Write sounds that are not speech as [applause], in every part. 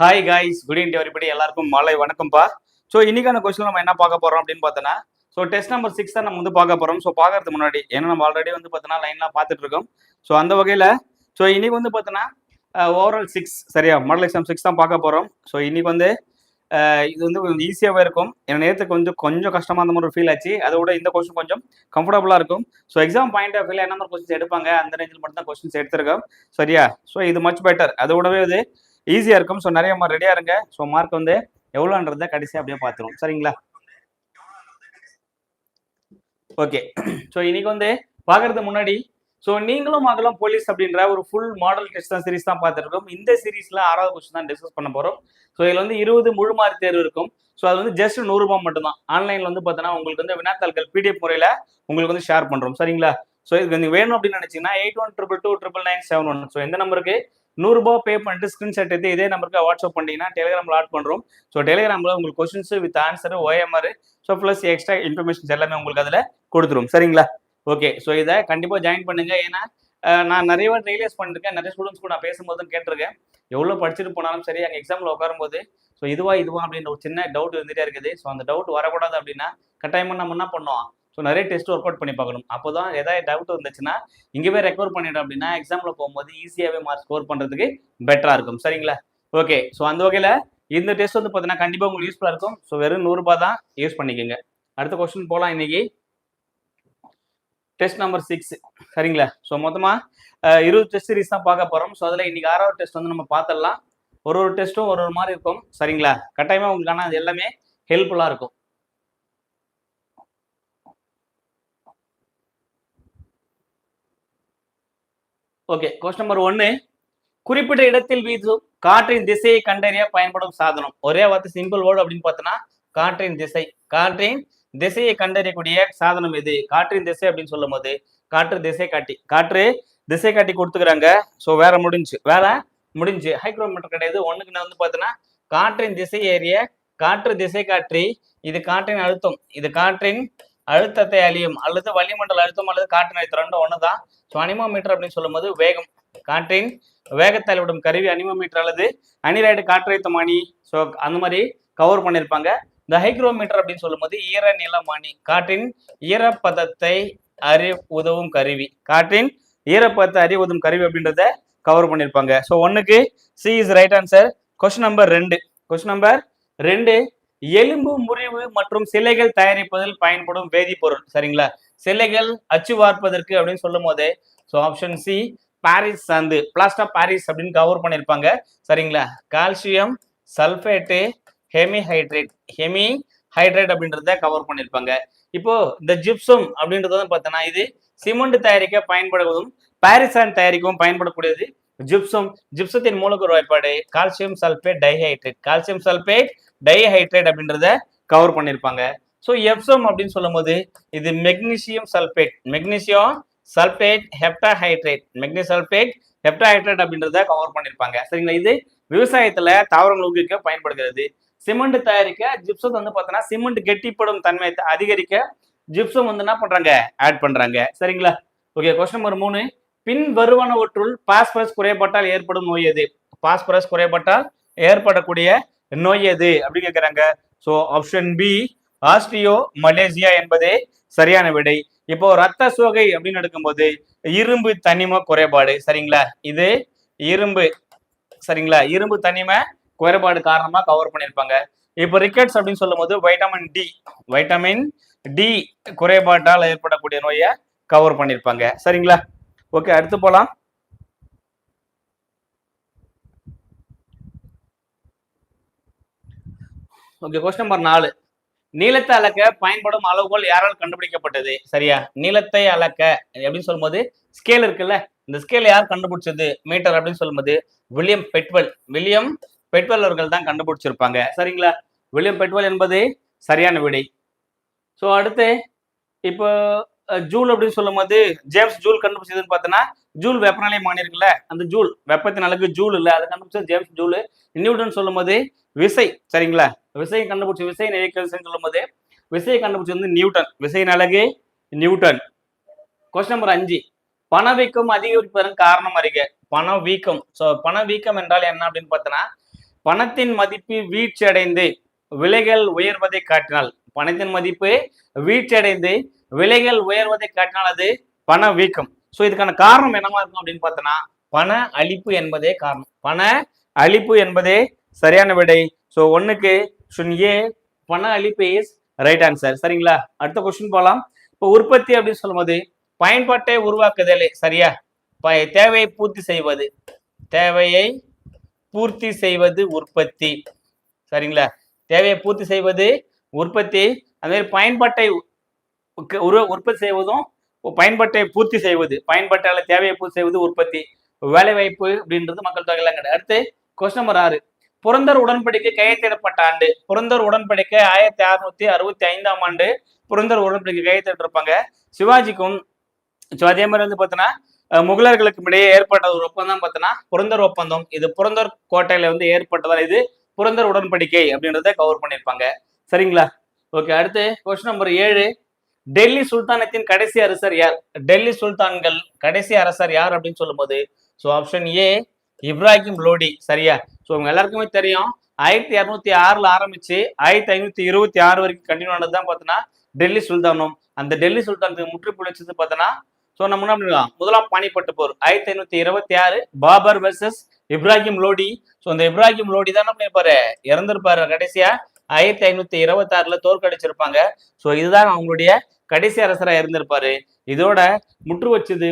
Hi guys good evening everybody எல்லாருக்கும் மாலை வணக்கம்ப்பா. ஸோ இன்னைக்கான கொஸ்டின் நம்ம என்ன பார்க்க போறோம் அப்படின்னு பார்த்தோன்னா ஸோ டெஸ்ட் நம்பர் சிக்ஸ் தான் நம்ம வந்து பார்க்க போறோம். ஸோ பார்க்கறதுக்கு முன்னாடி ஏன்னா நம்ம ஆல்ரெடி வந்து பார்த்தோன்னா லைன்லாம் பார்த்துட்டு இருக்கோம். ஸோ அந்த வகையில் ஸோ இன்னைக்கு வந்து பார்த்தோன்னா ஓவரால் சிக்ஸ் சரியா? மாடல் எக்ஸாம் சிக்ஸ் தான் பார்க்க போறோம். ஸோ இன்னைக்கு வந்து இது வந்து கொஞ்சம் ஈஸியாகவே இருக்கும். ஏன்னா நேரத்துக்கு கொஞ்சம் கொஞ்சம் கஷ்டமாக அந்த மாதிரி ஃபீல் ஆச்சு. அதோட இந்த கொஸ்டின் கொஞ்சம் கம்ஃபர்டபுளாக இருக்கும். ஸோ எக்ஸாம் பாயிண்ட் ஆஃப் வியூல என்ன மாதிரி கொஸ்டின்ஸ் எடுப்பாங்க? அந்த ரேஞ்சில் மட்டும் தான் கொஸ்டின்ஸ் எடுத்திருக்கோம். சரியா? ஸோ இது மச் பெட்டர் அதை விடவே இது ஈஸியாக இருக்கும். ஸோ நிறைய மார்க் ரெடியாக இருங்க. ஸோ மார்க் வந்து எவ்வளோன்றத கடைசியாக அப்படியே பார்த்துருவோம் சரிங்களா? ஓகே ஸோ [clears throat] இன்னைக்கு வந்து பார்க்கறது முன்னாடி ஸோ நீங்களும் மகளும் போலீஸ் அப்படின்ற ஒரு ஃபுல் மாடல் டெஸ்ட் தான் சீரிஸ் தான் பார்த்துருக்கோம். இந்த சீரிஸ்ல ஆறாவது கொஸ்டின் தான் டிஸ்கஸ் பண்ண போகிறோம் ஸோ இதில் வந்து இருபது முழு மார்க் தேர்வு இருக்கும். ஸோ அது வந்து ஜஸ்ட் நூறுரூபா மட்டும்தான். ஆன்லைனில் வந்து பார்த்தோன்னா உங்களுக்கு வந்து வினாத்தாள்கள் பிடிஎஃப் முறையில் உங்களுக்கு வந்து ஷேர் பண்ணுறோம் சரிங்களா? ஸோ இதுக்கு நீங்கள் வேணும் அப்படின்னு நினச்சிங்கன்னா eight one triple two triple nine seven one so எந்த நம்பருக்கு நூறுரூபா பே பண்ணிட்டு ஸ்க்ரீன்ஷாட் எடுத்து இதே நம்பருக்கு வாட்ஸ்அப் பண்ணிங்கன்னா டெலிகிராமில் ஆட் பண்ணுறோம் ஸோ டெலிகிராமில் உங்களுக்கு questions with answer OMR so plus extra informations எல்லாமே உங்களுக்கு அதில் கொடுத்துரும். சரிங்களா? ஓகே ஸோ இதை கண்டிப்பாக ஜாயின் பண்ணுங்க. ஏன்னா நான் நிறைய வாட்டி ரியலைஸ் பண்ணிருக்கேன். நிறைய ஸ்டூடெண்ட்ஸ் கூட நான் பேசும்போது கேட்டிருக்கேன். எவ்வளோ படிச்சுட்டு போனாலும் சரி அங்கே எக்ஸாமில் உட்காரும்போது ஸோ இதுவா இதுவா அப்படின்ற ஒரு சின்ன டவுட் இருந்துகிட்டே இருக்குது. ஸோ அந்த டவுட் வரக்கூடாது அப்படின்னா கட்டாயமாக நம்ம என்ன பண்ணோம் ஸோ நிறைய டெஸ்ட் ஒர்க் அவுட் பண்ணி பார்க்கணும். அப்போ தான் ஏதாவது டவுட் வந்துச்சுன்னா இங்கேவே ரெக்கவர் பண்ணிட்டோம் அப்படின்னா எக்ஸாமில் போகும்போது ஈஸியாகவே மார்க் ஸ்கோர் பண்ணுறதுக்கு பெட்டராக இருக்கும். சரிங்களா? ஓகே ஸோ அந்த வகையில் இந்த டெஸ்ட் வந்து பார்த்தீங்கன்னா கண்டிப்பாக உங்களுக்கு யூஸ்ஃபுல்லாக இருக்கும். ஸோ வெறும் நூறுரூபா தான் யூஸ் பண்ணிக்கோங்க. அடுத்த கொஸ்டின் போகலாம் இன்னைக்கு. டெஸ்ட் நம்பர் சிக்ஸ் சரிங்களா? ஸோ மொத்தமாக இருபது டெஸ்ட் சீரிஸ் தான் பார்க்க போகிறோம் ஸோ அதில் இன்னைக்கு ஆறாவது டெஸ்ட் வந்து நம்ம பார்த்துடலாம். ஒரு ஒரு டெஸ்ட்டும் ஒரு ஒரு மாதிரி இருக்கும். சரிங்களா? கட்டாயமாக உங்களுக்கு ஆனால் அது எல்லாமே ஹெல்ப்ஃபுல்லாக இருக்கும். ஓகே கொஸ்டின் நம்பர் ஒன்னு குறிப்பிட்ட இடத்தில் வீசும் காற்றின் திசையை கண்டறிய பயன்படும் சாதனம். ஒரே வார்த்தை சிம்பிள் வேர்டு அப்படின்னு பார்த்தோன்னா காற்றின் திசை. காற்றின் திசையை கண்டறியக்கூடிய சாதனம் எது? காற்றின் திசை அப்படின்னு சொல்லும் போது காற்று திசை காட்டி. காற்று திசை காட்டி கொடுத்துக்கிறாங்க. ஸோ வேற முடிஞ்சு. வேற முடிஞ்சு. ஹைக்ரோமீட்டர் கிடையாது. ஒண்ணுக்கு வந்து பார்த்தோன்னா காற்றின் திசை ஏறிய காற்று திசை காற்றி இது காற்றின் அழுத்தம். இது காற்றின் அழுத்தத்தை அழியும் அல்லது வளிமண்டல அழுத்தம் அல்லது காற்றின் அழுத்தம் ரெண்டும் ஒன்று தான் ஸோ அனிமோமீட்டர் அப்படின்னு சொல்லும்போது வேகம் காற்றின் வேகத்தை அளவிடும் கருவி அனிமோமீட்டர் அல்லது அனிராய்டு காற்றழுத்தமானி. ஸோ அந்த மாதிரி கவர் பண்ணியிருப்பாங்க இந்த ஹைக்ரோமீட்டர் அப்படின்னு சொல்லும்போது ஈர நிலமானி காற்றின் ஈரப்பதத்தை அறி உதவும் கருவி. காற்றின் ஈரப்பதத்தை அறி உதவும் கருவி அப்படின்றத கவர் பண்ணியிருப்பாங்க ஸோ ஒன்றுக்கு C is right answer question number ரெண்டு. கொஸ்டின் நம்பர் ரெண்டு எலும்பு முறிவு மற்றும் சிலைகள் தயாரிப்பதில் பயன்படும் வேதிப்பொருள். சரிங்களா? சிலைகள் அச்சு வார்ப்பதற்கு அப்படின்னு சொல்லும் போதே ஸோ ஆப்ஷன் சி பாரிஸ் சாந்து பிளாஸ்டா பாரிஸ் அப்படின்னு கவர் பண்ணியிருப்பாங்க சரிங்களா? Calcium sulphate hemi hydrate hemi hydrate அப்படின்றத கவர் பண்ணியிருப்பாங்க இப்போ இந்த ஜிப்சம் அப்படின்றது வந்து பார்த்தோன்னா இது சிமெண்ட் தயாரிக்க பயன்படுவதும் பாரிசான் தயாரிக்கவும் பயன்படக்கூடியது. ஜிப்சம் ஜிப்சத்தின் மூலக்கூறு வாய்ப்பாடு calcium sulphate dihydrate calcium sulphate dihydrate அப்படின்றத கவர் பண்ணியிருப்பாங்க. ஸோ எப்சம் அப்படின்னு சொல்லும்போது இது magnesium sulphate magnesium sulphate heptahydrate magnesium sulphate heptahydrate அப்படின்றத கவர் பண்ணியிருப்பாங்க. சரிங்களா? இது விவசாயத்துல தாவரங்கள் ஊக்குவிக்க பயன்படுகிறது. சிமெண்ட் தயாரிக்க ஜிப்சம் வந்து பார்த்தோன்னா சிமெண்ட் கெட்டிப்படும் தன்மையை அதிகரிக்க ஜிப்சம் வந்து என்ன பண்றாங்க? ஆட் பண்றாங்க. சரிங்களா? ஓகே கொஸ்டின் நம்பர் மூணு. பின் வருவனவற்றுள் பாஸ்பரஸ் குறைபாட்டால் ஏற்படும் நோய் எது? பாஸ்பரஸ் குறைபாட்டால் ஏற்படக்கூடிய நோய் எது அப்படின்னு கேட்குறாங்க so option B osteomalacia என்பதே சரியான விடை. இப்போ ரத்த சோகை அப்படின்னு எடுக்கும்போது இரும்பு தனிம குறைபாடு சரிங்களா? இது இரும்பு சரிங்களா? இரும்பு தனிம குறைபாடு காரணமா கவர் பண்ணியிருப்பாங்க. இப்போ ரிக்கெட்ஸ் அப்படின்னு சொல்லும்போது வைட்டமின் டி வைட்டமின் டி குறைபாட்டால் ஏற்படக்கூடிய நோயை கவர் பண்ணியிருப்பாங்க. சரிங்களா? ஓகே அடுத்து போலாம். ஓகே கொஸ்டின் நம்பர் நாலு. நீளத்தை அளக்க பயன்படும் அளவுகோல் யாரால் கண்டுபிடிக்கப்பட்டது? சரியா? நீளத்தை அளக்க அப்படின்னு சொல்லும்போது ஸ்கேல் இருக்குல்ல? இந்த ஸ்கேல் யார் கண்டுபிடிச்சது? மீட்டர் அப்படின்னு சொல்லும்போது வில்லியம் பெட்வெல். வில்லியம் பெட்வெல் அவர்கள் தான் கண்டுபிடிச்சிருப்பாங்க. சரிங்களா? வில்லியம் பெட்வெல் என்பது சரியான விடை. ஸோ அடுத்து இப்போ ஜூல் அப்படின்னு சொல்லும்போது ஜேம்ஸ் ஜூல் கண்டுபிடிச்சதுன்னு பார்த்தோன்னா ஜூல் வெப்பநிலை மானி இருக்குல்ல அந்த ஜூல் வெப்பத்தின் அழகு ஜூல் இல்லை அதை கண்டுபிடிச்சது ஜேம்ஸ் ஜூல். நியூட்டன் சொல்லும்போது விசை சரிங்களா? விசையை கண்டுபிடிச்ச விசை இயக்க சொல்லும் சொல்லும்போது விசையை கண்டுபிடிச்சது வந்து நியூட்டன். விசையின் அழகு நியூட்டன். கொஸ்டின் நம்பர் அஞ்சு. பணவீக்கம் அதிகரிப்பதன் காரணம் அறிக. பணவீக்கம் ஸோ பணவீக்கம் என்றால் என்ன அப்படின்னு பார்த்தோன்னா பணத்தின் மதிப்பு வீழ்ச்சி அடைந்து விலைகள் உயர்வதை காட்டினால். பணத்தின் மதிப்பு வீழ்ச்சி அடைந்து விலைகள் உயர்வதை காட்டினால் அது பண வீக்கம். ஸோ இதுக்கான காரணம் என்னவா இருக்கும் அப்படின்னு பார்த்தோன்னா பண அழிப்பு என்பதே காரணம். பண அழிப்பு என்பதே சரியான விடை. ஸோ ஒன்னுக்கு சுன் ஏ பண அழிப்பு இஸ் ரைட் ஆன்சர் சரிங்களா? அடுத்த கொஸ்டின் போகலாம் இப்போ உற்பத்தி அப்படின்னு சொல்லும்போது பயன்பாட்டை உருவாக்குதலே சரியா? ப- தேவையை பூர்த்தி செய்வது. தேவையை பூர்த்தி செய்வது உற்பத்தி. சரிங்களா? தேவையை பூர்த்தி செய்வது உற்பத்தி. அதே பயன்பாட்டை உற்பத்தி செய்வதும் பயன்பாட்டை பூர்த்தி செய்வது பயன்பாட்டால தேவையை பூர்த்தி செய்வது உற்பத்தி வேலைவாய்ப்பு அப்படின்றது மக்கள் தொகையெல்லாம் கிடையாது. அடுத்து கொஸ்டின் நம்பர் ஆறு. புரந்தர் உடன்படிக்கை கையெழுத்திடப்பட்ட ஆண்டு. புரந்தர் உடன்படிக்கை ஆயிரத்தி அறுநூத்தி அறுபத்தி ஐந்தாம் ஆண்டு புரந்தர் உடன்படிக்கை கையெழுத்திட்டிருப்பாங்க. சிவாஜிக்கும் ஸோ அதே மாதிரி வந்து பார்த்தோன்னா முகலர்களுக்கும் இடையே ஏற்பட்ட ஒரு ஒப்பந்தம் பார்த்தோன்னா புரந்தர் ஒப்பந்தம். இது புரந்தர் கோட்டையில வந்து ஏற்பட்டதால் இது புரந்தர் உடன்படிக்கை அப்படின்றத கவர் பண்ணியிருப்பாங்க. சரிங்களா? ஓகே அடுத்து கொஸ்டின் நம்பர் ஏழு. டெல்லி சுல்தானத்தின் கடைசி அரசர் யார்? டெல்லி சுல்தான்கள் கடைசி அரசர் யார் அப்படின்னு சொல்லும்போது so option A Ibrahim Lodi. சரியா? ஸோ உங்க எல்லாருக்குமே தெரியும் ஆயிரத்தி இரநூத்தி ஆறுல ஆரம்பிச்சு ஆயிரத்தி ஐநூத்தி இருபத்தி ஆறு வரைக்கும் கண்டினியூ ஆனது தான் பார்த்தோன்னா டெல்லி சுல்தானம். அந்த டெல்லி சுல்தானுக்கு முற்றுப்புள்ளி வச்சது பார்த்தோன்னா ஸோ நம்ம என்ன பண்ணிடலாம்? முதலாம் பாணிப்பட்டு போர். ஆயிரத்தி ஐநூத்தி இருபத்தி ஆறு பாபர் வெர்சஸ் இப்ராஹிம் லோடி. ஸோ அந்த இப்ராஹிம் லோடி தான் என்ன பண்ணிருப்பாரு இறந்திருப்பாரு கடைசியா. ஆயிரத்தி ஐநூத்தி இருபத்தி ஆறுல தோற்கடிச்சிருப்பாங்க. ஸோ இதுதான் அவங்களுடைய கடைசி அரசரா இருந்திருப்பாரு. இதோட முற்று வச்சது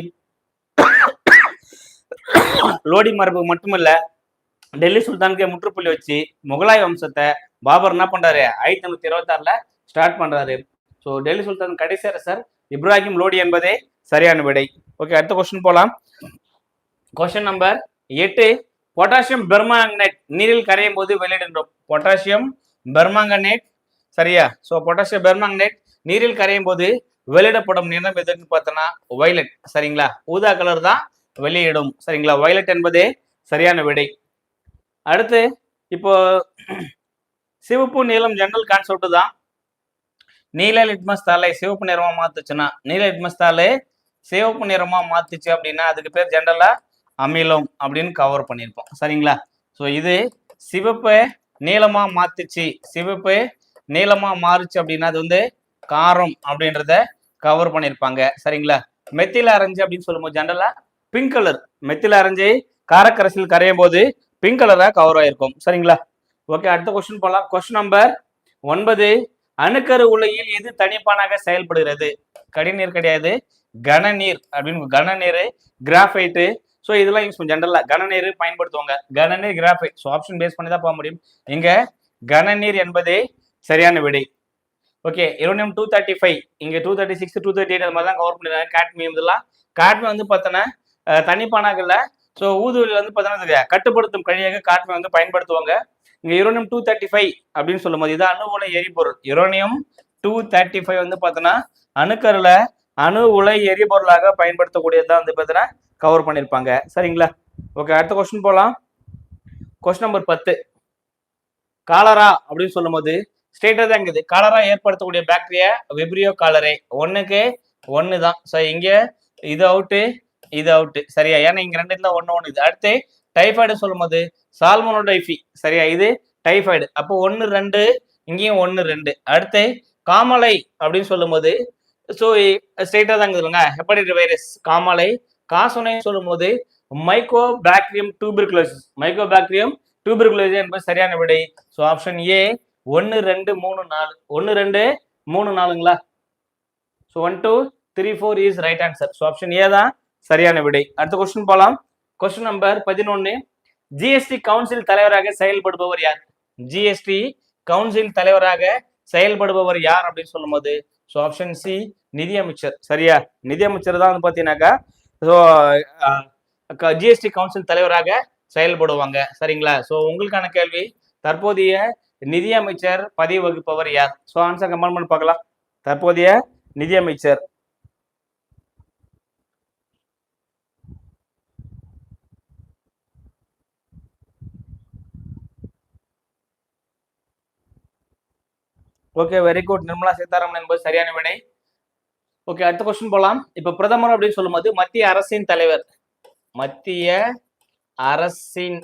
லோடி மரபு மட்டுமல்ல டெல்லி சுல்தானுக்கு முற்றுப்புள்ளி வச்சு முகலாய வம்சத்தை பாபர் என்ன பண்றாரு? ஆயிரத்தி ஐநூத்தி இருபத்தி ஆறுல ஸ்டார்ட் பண்றாரு. ஸோ டெல்லி சுல்தான் கடைசி அரசர் இப்ராஹிம் லோடி என்பதே சரியான விடை. ஓகே அடுத்த கொஸ்டின் போலாம். கொஸ்டின் நம்பர் எட்டு பொட்டாசியம் பெர்மாங்கனேட் நீரில் கரையும் போது வெளியிடுகிறோம் பொட்டாசியம் பெர்மாங்கனேட் சரியா? ஸோ பொட்டாசியம் பெர்மாங்கனேட் நீரில் கரையும் போது வெளியிடப்படும் நிறம் எதுன்னு பார்த்தோன்னா வைலட் சரிங்களா? ஊதா கலர் தான் வெளியிடும். சரிங்களா? வைலட் என்பதே சரியான விடை. அடுத்து இப்போ சிவப்பு நீளம் ஜெனரல் கான்செப்ட் தான். நீல லிட்மஸ் தாளை சிவப்பு நிறமா மாத்துச்சுன்னா நீல லிட்மஸ் தாளை சிவப்பு நிறமா மாத்துச்சு அப்படின்னா அதுக்கு பேர் ஜெனரலா அமிலம் அப்படின்னு கவர் பண்ணியிருப்போம். சரிங்களா? ஸோ இது சிவப்பு நீளமா மாத்துச்சு. சிவப்பு நீளமா மாறுச்சு அப்படின்னா அது வந்து காரம் அப்படின்றத கவர் பண்ணியிருப்பாங்க. சரிங்களா? மெத்தில அரைஞ்சு அப்படின்னு சொல்லும்போது ஜென்ரலா பிங்க் கலர் மெத்தில அரைஞ்சு காரக்கரசில் கரையும் போது பிங்க் கலரா கவர் ஆயிருக்கும். சரிங்களா? ஓகே அடுத்த கொஸ்டின் போகலாம் கொஸ்டின் நம்பர் ஒன்பது. அணுக்கரு உலையில் எது தனிப்பானாக செயல்படுகிறது? கடிநீர் கிடையாது. கனநீர் அப்படின்னு கனநீர் கிராஃபைட்டு ஸோ இதெல்லாம் யூஸ் பண்ண. ஜென்ரலா கனநீர் பயன்படுத்துவாங்க. கனநீர் கிராஃபைட் ஸோ ஆப்ஷன் பேஸ் பண்ணி தான் போக முடியும். இங்க கனநீர் என்பதே சரியான விடை. Okay uranium two thirty five இங்கே two thirty six two thirty eight அந்த மாதிரி தான் கவர் பண்ணிடுறாங்க காட்மியம் இதெல்லாம். காட்மியம் வந்து பார்த்தோன்னா அஹ், ஸோ ஊதுவலில் வந்து பார்த்தோன்னா கட்டுப்படுத்தும் கழியாக காட்மியம் வந்து பயன்படுத்துவாங்க. இங்கே யுரேனியம் டூ தேர்ட்டி ஃபைவ் அப்படின்னு சொல்லும்போது இது அணு உலை எரிபொருள். இரோனியம் டூ தேர்ட்டி ஃபைவ் வந்து பார்த்தோன்னா அணுக்கரில் அணு உலை எரிபொருளாக பயன்படுத்தக்கூடியதுதான் வந்து பார்த்தீங்கன்னா கவர் பண்ணியிருப்பாங்க சரிங்களா? ஓகே அடுத்த கொஸ்டின் போகலாம் கொஸ்டின் நம்பர் பத்து. காலரா அப்படின்னு சொல்லும்போது ஸ்ட்ரெயிட்டாக தான் இருக்குது. காலரா ஏற்படுத்தக்கூடிய பாக்டீரியா வெப்ரியோ காலரே ஒன்றுக்கு ஒன்று தான் ஸோ இங்கே இது அவுட்டு இது அவுட்டு சரியா? ஏன்னா இங்கே ரெண்டுல ஒன்று ஒன்று இது. அடுத்து டைஃபாய்டு சொல்லும்போது சால்மோனோடைஃபி சரியா? இது டைஃபாய்டு அப்போ ஒன்று ரெண்டு இங்கேயும் ஒன்று ரெண்டு. அடுத்து காமலை அப்படின்னு சொல்லும்போது ஸோ ஸ்ட்ரெயிட்டாக தான் இருக்குதுங்க ஹெப்படைட்டிஸ் வைரஸ் காமலை காசுனை சொல்லும்போது mycobacterium tuberculosis mycobacterium tuberculosis என்பது சரியான விடை. ஸோ ஆப்ஷன் ஏ ஒன்று ரெண்டு மூணு நாலு. ஒன்று ரெண்டு மூணு நாலுங்களா? So one two three four is right answer so option A தான் சரியான விடை. அடுத்த கொஸ்டின் போகலாம் கொஸ்டின் நம்பர் பதினொன்று ஜிஎஸ்டி கவுன்சில் தலைவராக செயல்படுபவர் யார்? ஜிஎஸ்டி கவுன்சில் தலைவராக செயல்படுபவர் யார் அப்படின்னு சொல்லும்போது ஸோ ஆப்ஷன் சி நிதியமைச்சர் சரியா? நிதியமைச்சர் தான் வந்து பார்த்தீங்கன்னாக்கா ஸோ ஜிஎஸ்டி கவுன்சில் தலைவராக செயல்படுவாங்க. சரிங்களா? ஸோ உங்களுக்கான கேள்வி தற்போதைய நிதியமைச்சர் பதவி வகுப்பவர் யார்? ஸோ ஆன்சர் கமெண்ட் பண்ணி பார்க்கலாம். தற்போதைய நிதியமைச்சர் okay very good Nirmala Sitharaman என்பது சரியான விடை. ஓகே அடுத்த கொஸ்டின் போலாம். இப்ப பிரதமர் அப்படின்னு சொல்லும்போது மத்திய அரசின் தலைவர். மத்திய அரசின்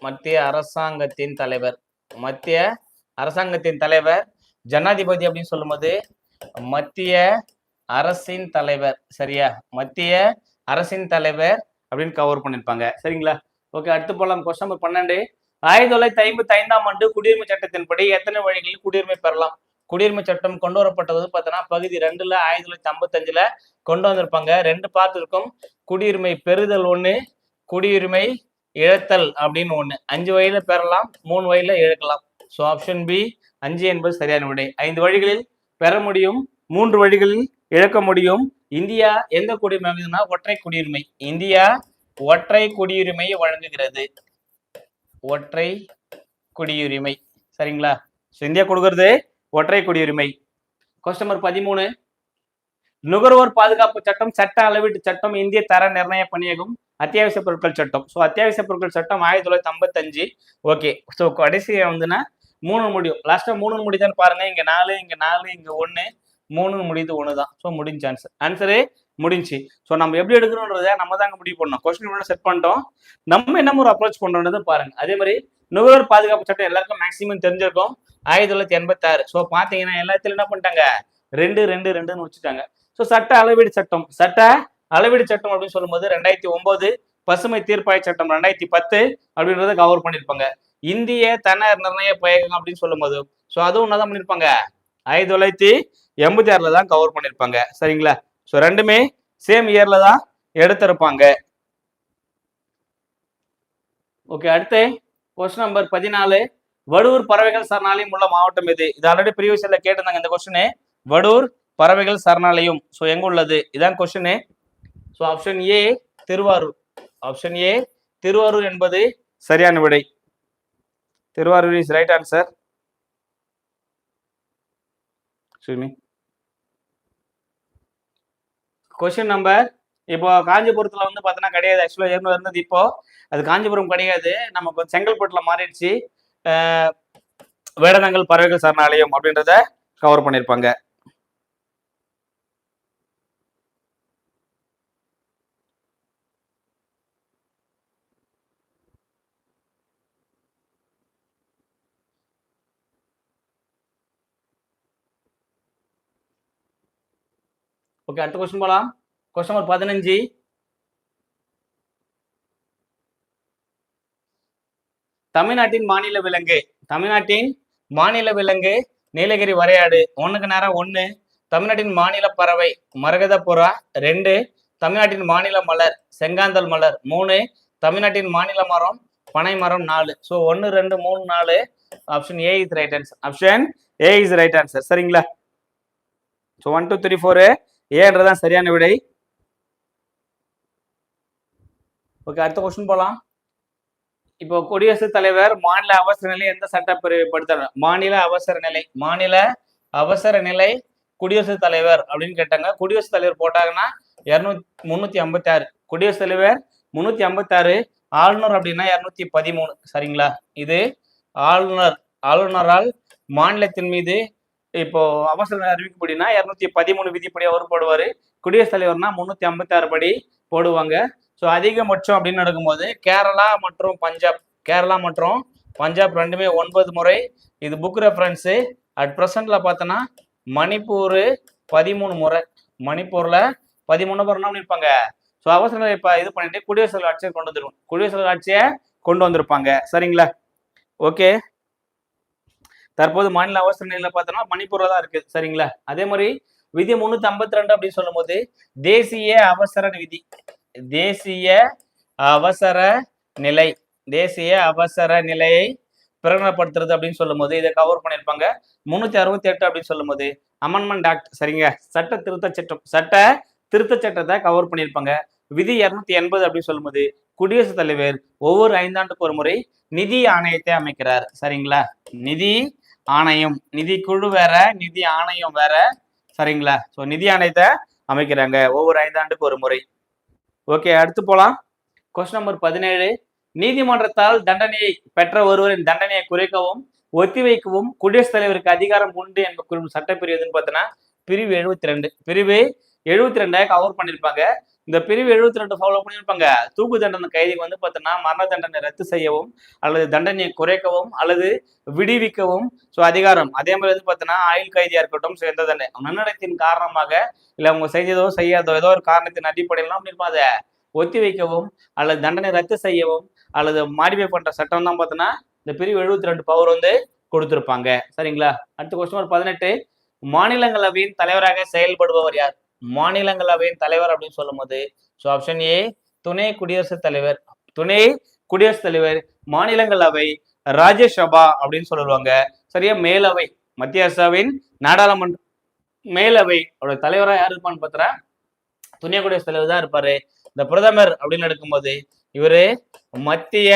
மத்திய அரசாங்கத்தின் தலைவர். மத்திய அரசாங்கத்தின் தலைவர் ஜனாதிபதி அப்படின்னு சொல்லும்போது மத்திய அரசின் தலைவர். சரியா? மத்திய அரசின் தலைவர் அப்படின்னு கவர் பண்ணிருப்பாங்க. சரிங்களா? ஓகே அடுத்து போலாம். கொஸ்டின் நம்பர் பன்னெண்டு. ஆயிரத்தி தொள்ளாயிரத்தி ஐம்பத்தி ஐந்தாம் ஆண்டு குடியுரிமை சட்டத்தின்படி எத்தனை வழிகளில் குடியுரிமை பெறலாம்? குடியுரிமை சட்டம் கொண்டு வரப்பட்டது பார்த்தோன்னா பகுதி ரெண்டுல ஆயிரத்தி தொள்ளாயிரத்தி ஐம்பத்தஞ்சுல கொண்டு வந்திருப்பாங்க. ரெண்டு பார்ட் இருக்கும் குடியுரிமை பெறுதல் ஒன்று குடியுரிமை இழத்தல் அப்படின்னு ஒண்ணு. அஞ்சு வயதில் பெறலாம் மூணு வயதுல இழக்கலாம். ஸோ ஆப்ஷன் பி அஞ்சு என்பது சரியான விடை. ஐந்து வழிகளில் பெற முடியும் மூன்று வழிகளில் இழக்க முடியும். இந்தியா எந்த குடியுரிமை வழங்குதுன்னா ஒற்றை குடியுரிமை. இந்தியா ஒற்றை குடியுரிமையை வழங்குகிறது. ஒற்றை குடியுரிமை. சரிங்களா? ஸோ இந்தியா கொடுக்கறது ஒற்றை குடியுரிமை. கொஸ்டின் நம்பர் பதிமூணு. நுகர்வோர் பாதுகாப்பு சட்டம் சட்ட அளவீட்டு சட்டம் இந்திய தர நிர்ணய பணியகம் அத்தியாவசிய பொருட்கள் சட்டம். ஸோ அத்தியாவசிய பொருட்கள் சட்டம் ஆயிரத்தி தொள்ளாயிரத்தி ஐம்பத்தஞ்சு. ஓகே ஸோ கடைசியா வந்துன்னா மூணு முடியும் லாஸ்ட்டாக மூணு முடியுதான்னு பாருங்க. இங்கே நாலு இங்கே நாலு இங்கே ஒன்று மூணு முடியுது ஒன்று தான் ஸோ முடிஞ்ச ஆன்சர் ஆன்சரு முடிஞ்சு. ஸோ நம்ம எப்படி எடுக்கணுன்றத நம்ம தாங்க முடிவு பண்ணோம் கொஸ்டின் செட் பண்ணிட்டோம். நம்ம என்ன ஒரு அப்ரோச் பண்றோம்னு பாருங்க. அதே மாதிரி நுகர்வோர் பாதுகாப்பு சட்டம் எல்லாருக்கும் மேக்ஸிமம் தெரிஞ்சிருக்கும். ஆயிரத்தி தொள்ளாயிரத்தி எண்பத்தாறு. ஸோ பார்த்தீங்கன்னா எல்லாத்துலையும் என்ன பண்ணிட்டாங்க? ரெண்டு ரெண்டு ரெண்டுன்னு வச்சுட்டாங்க ஸோ சட்ட அளவீடு சட்டம். சட்ட அளவீடு சட்டம் அப்படின்னு சொல்லும்போது ரெண்டாயிரத்தி ஒன்பது பசுமை தீர்ப்பாய சட்டம் ரெண்டாயிரத்தி பத்து அப்படின்றத கவர் பண்ணியிருப்பாங்க. இந்திய தன்னார் நிர்ணய பயகம் அப்படின்னு சொல்லும்போது ஸோ அதுவும் ஒன்றா தான் பண்ணியிருப்பாங்க. ஆயிரத்தி தொள்ளாயிரத்தி எண்பத்தி ஆறுல தான் கவர் பண்ணியிருப்பாங்க. சரிங்களா? ஸோ ரெண்டுமே சேம் இயர்ல தான் எடுத்திருப்பாங்க. ஓகே அடுத்து கொஸ்டின் நம்பர் பதினாலு. வடூர் பறவைகள் சரணாலயம் உள்ள மாவட்டம் எது? இது ஆல்ரெடி ப்ரீவியஸ்ல கேட்டிருந்தாங்க இந்த கொஸ்டின் வடூர் பறவைகள் சரணாலயம். ஸோ எங்க உள்ளது? இதான் question so option A Thiruvarur option A Thiruvarur என்பது சரியான விடை. Thiruvarur is right answer question number இப்போ காஞ்சிபுரத்துல வந்து பார்த்தோன்னா கிடையாது. ஆக்சுவலாக ஏற்கனவே இருந்தது இப்போ. அது காஞ்சிபுரம் கிடையாது. நம்ம இப்போ மாறிடுச்சு. அஹ் பறவைகள் சரணாலயம் அப்படின்றத கவர் பண்ணியிருப்பாங்க. ஓகே அடுத்த கொஸ்டின் போலாம். கொஸ்டின் நம்பர் பதினஞ்சு. தமிழ்நாட்டின் மாநில விலங்கு. தமிழ்நாட்டின் மாநில விலங்கு நீலகிரி வரையாடு. ஒன்றுக்கு நேரம் ஒன்று தமிழ்நாட்டின் மாநில பறவை மரகத புறா ரெண்டு. தமிழ்நாட்டின் மாநில மலர் செங்காந்தல் மலர் மூணு. தமிழ்நாட்டின் மாநில மரம் பனை மரம் நாலு. ஸோ ஒன்று ரெண்டு மூணு நாலு. Option A is right answer option A is right answer சரிங்களா? So one two three four ஏன்றதான் சரியான விடை. ஓகே அடுத்த கொஸ்டின் போலாம். இப்போ குடியரசுத் தலைவர் மாநில அவசர நிலை எந்த சட்டப்பிரிவை படுத்துறாங்க மாநில அவசர நிலை மாநில அவசர நிலை குடியரசுத் தலைவர் அப்படின்னு கேட்டாங்க. குடியரசுத் தலைவர் போட்டாங்கன்னா இரநூத்தி முன்னூத்தி ஐம்பத்தி ஆறு குடியரசுத் தலைவர் முன்னூத்தி ஐம்பத்தி ஆறு ஆளுநர் அப்படின்னா இரநூத்தி பதிமூணு. சரிங்களா? இது ஆளுநர் ஆளுநரால் மாநிலத்தின் மீது இப்போ அவசர நிலை அறிவிக்கப்படினா இரநூத்தி பதிமூணு விதிப்படி அவர் போடுவார். குடியரசுத் தலைவர்னா முந்நூற்றி ஐம்பத்தி ஆறு படி போடுவாங்க. ஸோ அதிகபட்சம் அப்படின்னு நடக்கும்போது கேரளா மற்றும் பஞ்சாப் கேரளா மற்றும் பஞ்சாப் ரெண்டுமே ஒன்பது முறை. இது புக் ரெஃபரன்ஸு அட் ப்ரெசண்டில் பார்த்தோன்னா மணிப்பூர் பதிமூணு முறை. மணிப்பூரில் பதிமூணு முறை என்ன பண்ணிருப்பாங்க? ஸோ அவசர நிலை இது பண்ணிட்டு குடியரசு ஆட்சியை கொண்டு வந்துருவோம் குடியரசு ஆட்சியை கொண்டு வந்திருப்பாங்க. சரிங்களா? ஓகே தற்போது மாநில அவசர நிலையில பார்த்தோம்னா மணிப்பூர்ல தான் இருக்கு. சரிங்களா? அதே மாதிரி விதி முன்னூத்தி ஐம்பத்தி ரெண்டு அப்படின்னு சொல்லும் போது தேசிய அவசர விதி தேசிய அவசர நிலை தேசிய அவசர நிலையை பிரகடனப்படுத்துறது அப்படின்னு சொல்லும் போது இதை கவர் பண்ணியிருப்பாங்க. முன்னூத்தி அறுபத்தி எட்டு அப்படின்னு சொல்லும் போது அமெண்ட்மெண்ட் ஆக்ட் சரிங்க? சட்ட திருத்த சட்டம் சட்ட திருத்த சட்டத்தை கவர் பண்ணியிருப்பாங்க. விதி இருநூத்தி எண்பது அப்படின்னு சொல்லும்போது குடியரசுத் தலைவர் ஒவ்வொரு ஐந்தாண்டுக்கு ஒரு முறை நிதி ஆணையத்தை அமைக்கிறார். சரிங்களா? நிதி ஆணையம். நிதி குழு வேற நிதி ஆணையம் வேற. சரிங்களா? ஸோ நிதி ஆணையத்தை அமைக்கிறாங்க. ஒவ்வொரு ஐந்தாண்டுக்கு ஒரு முறை. ஓகே அடுத்து போலாம். கொஸ்டின் நம்பர் பதினேழு. நீதிமன்றத்தால் தண்டனையை பெற்ற ஒருவரின் தண்டனையை குறைக்கவும் ஒத்திவைக்கவும் குடியரசுத் தலைவருக்கு அதிகாரம் உண்டு என்ப குறிப்பிட்ட சட்டப்பிரிவு எதுன்னு பார்த்தோன்னா பிரிவு எழுபத்தி ரெண்டு. பிரிவு எழுபத்தி ரெண்டாயிரம் கவர் பண்ணியிருப்பாங்க. இந்த பிரிவு எழுபத்தி ரெண்டு ஃபாலோ பண்ணியிருப்பாங்க. தூக்கு தண்டனை கைதிக்கு வந்து பார்த்தோன்னா மரண தண்டனை ரத்து செய்யவும் அல்லது தண்டனையை குறைக்கவும் அல்லது விடுவிக்கவும் ஸோ அதிகாரம். அதே மாதிரி வந்து பார்த்தோன்னா ஆயுள் கைதியாக இருக்கட்டும் ஸோ எந்த தண்டனை நன்னடத்தின் காரணமாக இல்லை அவங்க செய்ததோ செய்யாதோ ஏதோ ஒரு காரணத்தின் அடிப்படையிலாம் பண்ணிருப்போம் அதை ஒத்தி வைக்கவும் அல்லது தண்டனை ரத்து செய்யவும் அல்லது மாடிஃபை பண்ணுற சட்டம் தான் பார்த்தோன்னா இந்த பிரிவு எழுபத்தி ரெண்டு பவர் வந்து கொடுத்துருப்பாங்க. சரிங்களா? அடுத்த கொஸ்டின் ஒரு பதினெட்டு. மாநிலங்களவையின் தலைவராக செயல்படுபவர் யார்? மாநிலங்களவையின் தலைவர் அப்படின்னு சொல்லும்போது ஸோ ஆப்ஷன் ஏ துணை குடியரசுத் தலைவர். துணை குடியரசுத் தலைவர் மாநிலங்களவை ராஜ்யசபா அப்படின்னு சொல்லுவாங்க. சரியா? மேலவை மத்திய அரசாவின் நாடாளுமன்ற மேலவை. அவரோட தலைவராக யார் இருப்பான்னு பார்த்தா துணை குடியரசுத் தலைவர் தான் இருப்பாரு. இந்த பிரதமர் அப்படின்னு எடுக்கும்போது இவரு மத்திய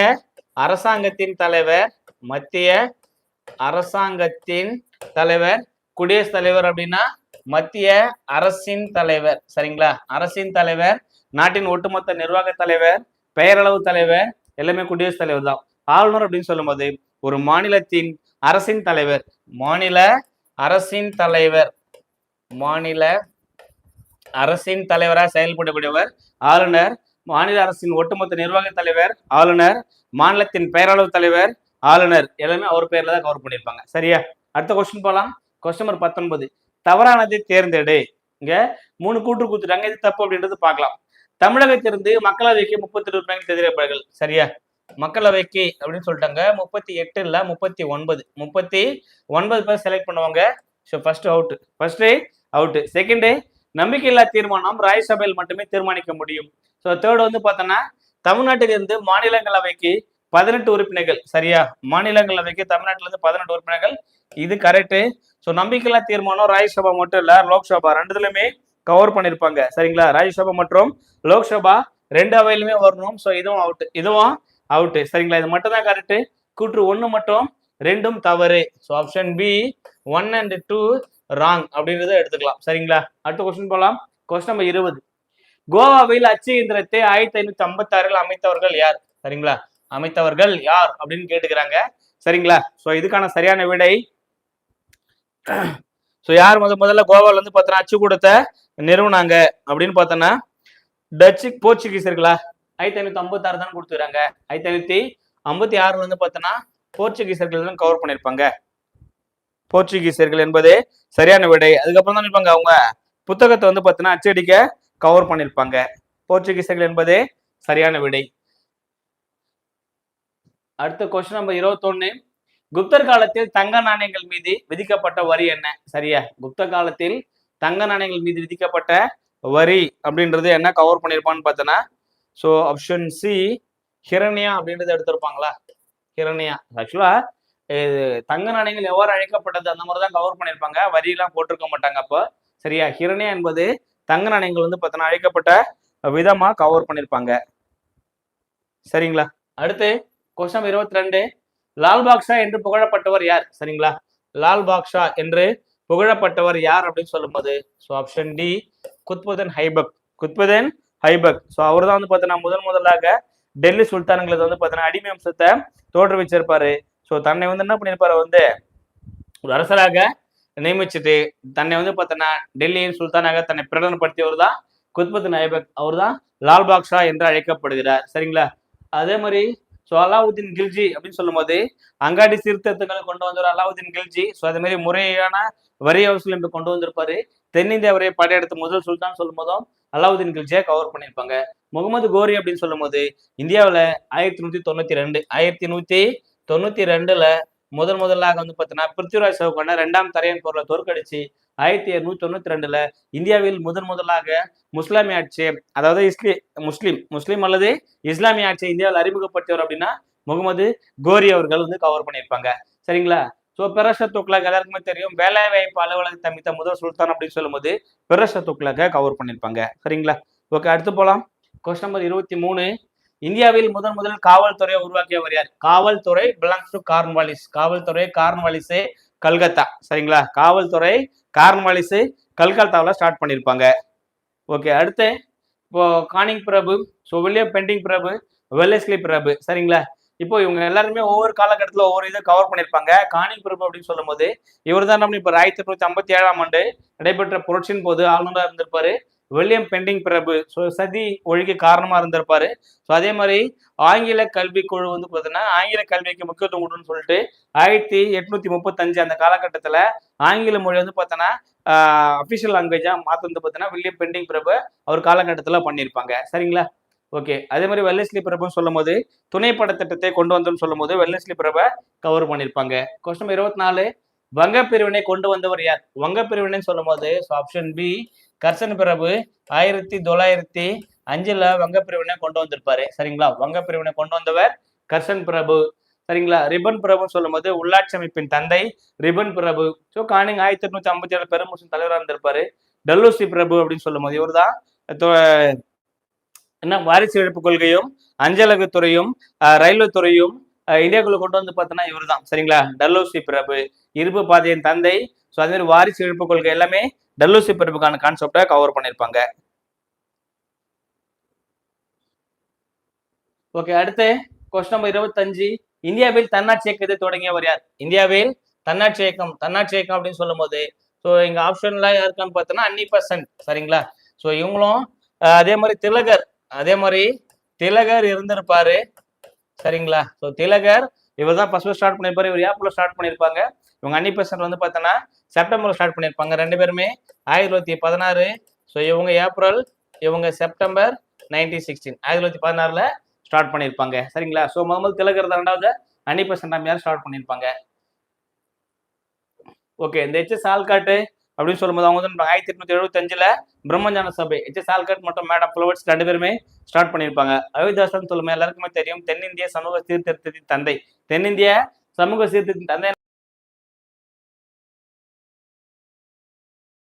அரசாங்கத்தின் தலைவர் மத்திய அரசாங்கத்தின் தலைவர் குடியரசுத் தலைவர் அப்படின்னா மத்திய அரசின் தலைவர் சரிங்களா? அரசின் தலைவர் நாட்டின் ஒட்டுமொத்த நிர்வாக தலைவர் பெயரளவு தலைவர் எல்லாமே குடியரசுத் தலைவர் தான். ஆளுநர் அப்படின்னு சொல்லும்போது ஒரு மாநிலத்தின் அரசின் தலைவர் மாநில அரசின் தலைவர் மாநில அரசின் தலைவராக செயல்படக்கூடியவர் ஆளுநர் மாநில அரசின் ஒட்டுமொத்த நிர்வாக தலைவர் ஆளுநர் மாநிலத்தின் பெயரளவு தலைவர் ஆளுநர். எல்லாமே அவர் பேர்ல தான் கவர் பண்ணியிருப்பாங்க. சரியா? அடுத்த கொஸ்டின் போலாம். கொஸ்டின் நம்பர் பத்தொன்பது. தவறானதை தேர்ந்தெடு. இங்க மூணு கூற்று கொடுத்துட்டாங்க. இது தப்பு அப்படின்றது பார்க்கலாம். தமிழகத்திலிருந்து மக்களவைக்கு முப்பத்தி உறுப்பினர்கள் தெரிவிப்பார்கள் சரியா? மக்களவைக்கு அப்படின்னு சொல்லிட்டாங்க. முப்பத்தி எட்டு இல்ல முப்பத்தி ஒன்பது. முப்பத்தி ஒன்பது பேர் செலக்ட் பண்ணுவாங்க. So first out first out second நம்பிக்கையில்லா தீர்மானம் ராஜ்யசபையில் மட்டுமே தீர்மானிக்க முடியும். ஸோ தேர்ட் வந்து பார்த்தோன்னா தமிழ்நாட்டிலிருந்து மாநிலங்களவைக்கு பதினெட்டு உறுப்பினர்கள். சரியா? மாநிலங்களவைக்கு தமிழ்நாட்டிலிருந்து பதினெட்டு உறுப்பினர்கள். இது கரெக்டு ஸோ நம்பிக்கையில்லா தீர்மானம் ராஜ்யசபா மட்டும் இல்லை லோக்சபா ரெண்டுதுலையுமே கவர் பண்ணிருப்பாங்க. சரிங்களா? ராஜ்யசபா மற்றும் லோக்சபா ரெண்டு அவையிலுமே வரணும். ஸோ இதுவும் அவுட் இதுவும் அவுட்டு சரிங்களா? இது மட்டும் தான் கரெக்ட் கூற்று ஒன்று மட்டும் ரெண்டும் தவறு. So option B one and two wrong அப்படின்றத எடுத்துக்கலாம். சரிங்களா? அடுத்த கொஸ்டின் போகலாம் கொஸ்டின் நம்பர் இருபது. கோவாவில் அச்சு இயந்திரத்தை ஆயிரத்தி ஐநூத்தி ஐம்பத்தி ஆறில் அமைத்தவர்கள் யார்? சரிங்களா? அமைத்தவர்கள் யார் அப்படின்னு கேட்டுக்கிறாங்க. சரிங்களா? ஸோ இதுக்கான சரியான விடை ஸோ யார் முத முதல்ல கோவால வந்து பார்த்தோன்னா அச்சு கொடுத்த நிறுவனாங்க அப்படின்னு பார்த்தோன்னா டச்சு போர்ச்சுகீஸர்களா ஆயிரத்தி ஐநூத்தி ஐம்பத்தி ஆறு தான் கொடுத்துருக்காங்க. ஆயிரத்தி ஐநூத்தி ஐம்பத்தி ஆறுல வந்து பார்த்தோன்னா போர்ச்சுகீசர்கள் தான் கவர் பண்ணியிருப்பாங்க. போர்ச்சுகீசியர்கள் என்பது சரியான விடை. அதுக்கப்புறம் தான் இருப்பாங்க அவங்க. புத்தகத்தை வந்து பார்த்தீங்கன்னா அச்சடிக்க கவர் பண்ணியிருப்பாங்க. போர்ச்சுகீசர்கள் என்பது சரியான விடை. அடுத்த கொஸ்டின் நம்பர் இருபத்தொன்னு. குப்தர் காலத்தில் தங்க நாணயங்கள் மீது விதிக்கப்பட்ட வரி என்ன? சரியா? குப்த காலத்தில் தங்க நாணயங்கள் மீது விதிக்கப்பட்ட வரி அப்படின்றது என்ன? கவர் பண்ணியிருப்பான்னு பார்த்தோன்னா ஸோ ஆப்ஷன் சி ஹிரண்யா அப்படின்றத எடுத்திருப்பாங்களா? ஹிரண்யா. ஆக்சுவலா இது தங்க நாணயங்கள் எவ்வாறு அழைக்கப்பட்டது? அந்த மாதிரி தான் கவர் பண்ணியிருப்பாங்க. வரியெல்லாம் போட்டிருக்க மாட்டாங்க அப்போ. சரியா? ஹிரண்யா என்பது தங்க நாணயங்கள் வந்து பார்த்தோன்னா அழைக்கப்பட்ட விதமா கவர் பண்ணியிருப்பாங்க. சரிங்களா? அடுத்து கொஸ்டின் இருபத்தி ரெண்டு. லால் பாக்ஷா என்று புகழப்பட்டவர் யார்? சரிங்களா? லால் பாக்ஷா என்று புகழப்பட்டவர் யார் அப்படின்னு சொல்லும்போது so option D Qutbuddin Aibak. Qutbuddin Aibak. So அவர் தான் வந்து பார்த்தீங்கன்னா முதன் முதலாக டெல்லி சுல்தான்களுக்கு வந்து பார்த்தீங்கன்னா அடிமை அம்சத்தை தோற்றுவிச்சிருப்பாரு. ஸோ தன்னை வந்து என்ன பண்ணியிருப்பாரு? வந்து ஒரு அரசராக நியமிச்சுட்டு தன்னை வந்து பார்த்தோன்னா டெல்லியின் சுல்தானாக தன்னை பிரகடனப்படுத்தியவர் தான் குத்புதன் ஹைபக். அவர் தான் லால் பாக்ஷா என்று அழைக்கப்படுகிறார். சரிங்களா? அதே மாதிரி ஸோ அலாவுதீன் கில்ஜி அப்படின்னு சொல்லும்போது அங்காடி சீர்திருத்தங்களை கொண்டு வந்தவர் அலாவுதீன் கில்ஜி ஸோ அதே மாதிரி முறையான வரி அவசியம் கொண்டு வந்திருப்பாரு. தென்னிந்திய படையெடுத்த முதல் சுல்தான் சொல்லும் போதும் அலாவுதீன் கில்ஜியை கவர் பண்ணியிருப்பாங்க. முகமது கோரி அப்படின்னு சொல்லும்போது இந்தியாவில் ஆயிரத்தி நூற்றி தொண்ணூற்றி ரெண்டு ஆயிரத்தி நூற்றி தொண்ணூற்றி ரெண்டில் முதல் முதலாக வந்து பார்த்தீங்கன்னா பிருத்திவிராஜ் சவுகான ரெண்டாம் தரையன் போரில் தோற்கடிச்சு ஆயிரத்தி எண்ணூத்தி தொண்ணூத்தி ரெண்டுல இந்தியாவில் முதன் முதலாக முஸ்லாமிய ஆட்சி அதாவது இஸ்லி முஸ்லீம் முஸ்லீம் அல்லது இஸ்லாமிய ஆட்சியை இந்தியாவில் அறிமுகப்படுத்தியவர் அப்படின்னா முகமது கோரி அவர்கள் வந்து கவர் பண்ணியிருப்பாங்க. சரிங்களா? ஸோ பெரஷ துக்லக் எல்லாருக்குமே தெரியும். வேலை வாய்ப்பு அலுவலகத்தை அமைத்த முதல் சுல்தான் அப்படின்னு சொல்லும்போது பெரஷ துக்லக்கை கவர் பண்ணியிருப்பாங்க. சரிங்களா? ஓகே அடுத்து போலாம். கொஸ்டின் நம்பர் இருபத்தி மூணு. இந்தியாவில் முதன் முதல் காவல்துறையை உருவாக்கியவர் யார்? காவல்துறை பிலாங்ஸ் டு கார்ன்வாலிஸ் காவல்துறை கார்ன்வாலிஸே கல்கத்தா. சரிங்களா? காவல்துறை கார்ன்வாலிஸ் கல்கத்தாவில் ஸ்டார்ட் பண்ணியிருப்பாங்க ஓகே அடுத்து இப்போ கானிங் பிரபு ஸோ வில்லியம் பெண்டிங் பிரபு வெல்லஸ்லி பிரபு. சரிங்களா? இப்போ இவங்க எல்லாருமே ஒவ்வொரு காலகட்டத்தில் ஒவ்வொரு இதை கவர் பண்ணியிருப்பாங்க காணிங் பிரபு அப்படின்னு சொல்லும்போது இவர் தான் நம்ம இப்போ ஆயிரத்தி தொள்ளாயிரத்தி ஐம்பத்தி ஏழாம் ஆண்டு நடைபெற்ற புரட்சியின் போது ஆளுநராக இருந்திருப்பாரு. வில்லியம் பெண்டிங் பிரபு. ஸோ சதி ஒழிக்க காரணமா இருந்திருப்பாரு. ஸோ அதே மாதிரி ஆங்கில கல்வி குழு வந்து பார்த்தீங்கன்னா ஆங்கில கல்விக்கு முக்கியத்துவம் கொடுன்னு சொல்லிட்டு ஆயிரத்தி எட்நூத்தி முப்பத்தஞ்சு அந்த காலகட்டத்துல ஆங்கில மொழி வந்து பார்த்தோன்னா அஃபிஷியல் லாங்குவேஜாக மாற்ற வந்து பார்த்தீங்கன்னா வில்லியம் பெண்டிங் பிரபு அவர் காலகட்டத்தில் பண்ணியிருப்பாங்க. சரிங்களா? ஓகே அதே மாதிரி வெள்ளஸ்லி பிரபுன்னு சொல்லும் போது துணைப்பட திட்டத்தை கொண்டு வந்தோம்னு சொல்லும் போது வெள்ளஸ்லி பிரபை கவர் பண்ணியிருப்பாங்க. கொஸ்டின் இருபத்தி நாலு. வங்க பிரிவினை கொண்டு வந்தவர் யார்? வங்க பிரிவினைன்னு சொல்லும் போது ஆப்ஷன் பி கர்சன் பிரபு ஆயிரத்தி தொள்ளாயிரத்தி அஞ்சுல வங்க பிரிவினை கொண்டு வந்திருப்பாரு. சரிங்களா? வங்க பிரிவினை கொண்டு வந்தவர் கர்சன் பிரபு. சரிங்களா? ரிபன் பிரபுன்னு சொல்லும் போது உள்ளாட்சி அமைப்பின் தந்தை ரிபன் பிரபு. ஸோ கானிங் ஆயிரத்தி எட்நூத்தி ஐம்பத்தி ஏழு பெருமுசன் தலைவராக இருந்திருப்பாரு. டல்லூசி பிரபு அப்படின்னு சொல்லும் போது இவர் தான் என்ன வாரிசு இழப்பு கொள்கையும் அஞ்சலக துறையும் ரயில்வே துறையும் இந்தியாக்குள்ள கொண்டு வந்து பார்த்தோன்னா இவர் தான் சரிங்களா? டல்லூசி பிரபு. இருப்பு பாதையின் தந்தை ஸோ அதே மாதிரி வாரிசு இழப்பு கொள்கை எல்லாமே டல்லூசி பிறப்புக்கான கான்செப்டை கவர் பண்ணியிருப்பாங்க ஓகே அடுத்து கொஸ்டின் நம்பர் இருபத்தஞ்சு. இந்தியாவில் தன்னாட்சி இயக்கத்தை தொடங்கியவர் யார்? இந்தியாவில் தன்னாட்சி இயக்கம் தன்னாட்சி இயக்கம் அப்படின்னு சொல்லும்போது ஸோ எங்க ஆப்ஷன்ல யாருக்கான்னு பார்த்தோன்னா அன்னி பர்சன்ட் சரிங்களா? ஸோ இவங்களும் அதே மாதிரி திலகர் அதே மாதிரி திலகர் இருந்திருப்பாரு சரிங்களா? ஸோ திலகர் இவர் தான் ஃபர்ஸ்ட் ஸ்டார்ட் பண்ணியிருப்பாரு இவர் ஏப்ரல் ஸ்டார்ட் பண்ணியிருப்பாங்க இவங்க அன்னி பெசன்ட் வந்து பார்த்தோன்னா செப்டம்பர் ஸ்டார்ட் பண்ணியிருப்பாங்க ரெண்டு பேருமே. ஆயிரத்தி தொள்ளாயிரத்தி பதினாறு ஸோ இவங்க ஏப்ரல் இவங்க செப்டம்பர் நைன்டீன் சிக்ஸ்டீன் ஆயிரத்தி தொள்ளாயிரத்தி பதினாறுல ஸ்டார்ட் பண்ணியிருப்பாங்க. சரிங்களா? ஸோ முகமது திலகர் ரெண்டாவது அன்னி பெசன்ட் அம்மையார் ஸ்டார்ட் பண்ணியிருப்பாங்க. ஓகே இந்த எச்எஸ் ஆல்காட்டு அப்படின்னு சொல்லும்போது அவங்க வந்து ஆயிரத்தி எட்நூத்தி எழுபத்தஞ்சுல பிரம்மஞான சபை. எச்எஸ் ஆல்காட் மற்றும் மேடம் புலவர்ஸ் ரெண்டு பேருமே ஸ்டார்ட் பண்ணியிருப்பாங்க. அயோத்தியாசன் சொல்லுமே எல்லாருக்குமே தெரியும் தென்னிந்திய சமூக சீர்திருத்தத்தின் தந்தை. தென்னிந்திய சமூக சீர்திருத்தத்தின் தந்தை